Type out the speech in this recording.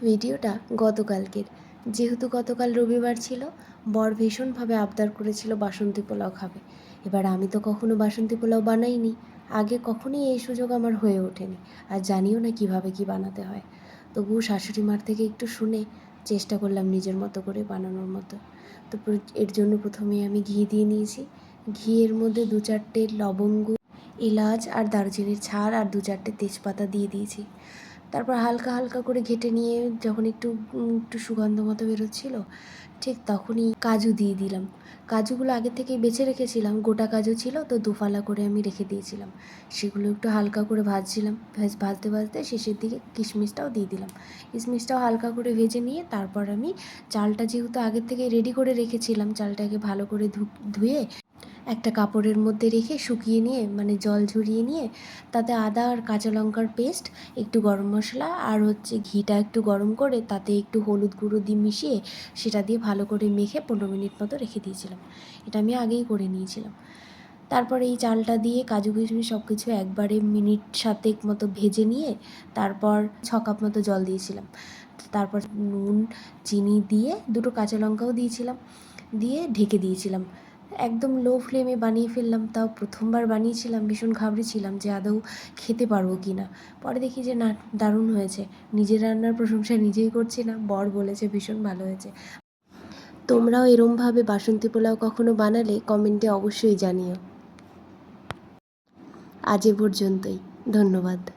ভিডিওটা গতকালকের। যেহেতু গতকাল রবিবার ছিল, বর ভীষণভাবে আবদার করেছিল বাসন্তী পোলাও খাবে। এবার আমি তো কখনো বাসন্তী পোলাও বানাইনি, আগে কখনোই এই সুযোগ আমার হয়ে ওঠেনি। আর জানিও না কীভাবে কি বানাতে হয়। তবুও শাশুড়ি মার থেকে একটু শুনে চেষ্টা করলাম নিজের মতো করে বানানোর মতো। তো এর জন্য প্রথমে আমি ঘি দিয়ে নিয়েছি। ঘিয়ের মধ্যে দু চারটে লবঙ্গ, এলাচ আর দারচিনির ছাড় আর দু চারটে তেজপাতা দিয়ে দিয়েছি। তারপর হালকা হালকা করে ঘেটে নিয়ে যখন একটু একটু সুগন্ধ মতো বেরোচ্ছিল, ঠিক তখনই কাজু দিয়ে দিলাম। কাজুগুলো আগে থেকেই বেছে রেখেছিলাম, গোটা কাজু ছিল তো দুফালা করে আমি রেখে দিয়েছিলাম। সেগুলো একটু হালকা করে ভাজছিলাম, ভেজ, ভাজতে ভাজতে শেষের দিকে কিশমিশটাও দিয়ে দিলাম। কিশমিশটাও হালকা করে ভেজে নিয়ে তারপর আমি চালটা যেহেতু আগের থেকে রেডি করে রেখেছিলাম, চালটাকে ভালো করে ধুয়ে একটা কাপড়ের মধ্যে রেখে শুকিয়ে নিয়ে মানে জল ঝরিয়ে নিয়ে, তাতে আদা আর কাঁচা লঙ্কার পেস্ট, একটু গরম মশলা আর হচ্ছে ঘিটা একটু গরম করে, তাতে একটু হলুদ গুঁড়ো দিয়ে মিশিয়ে সেটা দিয়ে ভালো করে মেখে পনেরো মিনিট মতো রেখে দিয়েছিলাম। এটা আমি আগেই করে নিয়েছিলাম। তারপরে এই চালটা দিয়ে কাজু কিশমিশ সব কিছু একবারে মিনিট সাতেক মতো ভেজে নিয়ে, তারপর ছ কাপ মতো জল দিয়েছিলাম। তারপর নুন, চিনি দিয়ে দুটো কাঁচা লঙ্কাও দিয়েছিলাম, দিয়ে ঢেকে দিয়েছিলাম। একদম লো ফ্লেমে বানিয়ে ফেললাম, তাও প্রথমবার বানিয়েছিলাম, ভীষণ ঘাবড়েছিলাম যে আদৌ খেতে পারব কি না পরে দেখি যে না, দারুণ হয়েছে। নিজের রান্নার প্রশংসা নিজেই করছি না, বর বলেছে ভীষণ ভালো হয়েছে। তোমরাও এরমভাবে বাসন্তী পোলাও কখনো বানালে কমেন্টে অবশ্যই জানিও। আজ এ পর্যন্তই, ধন্যবাদ।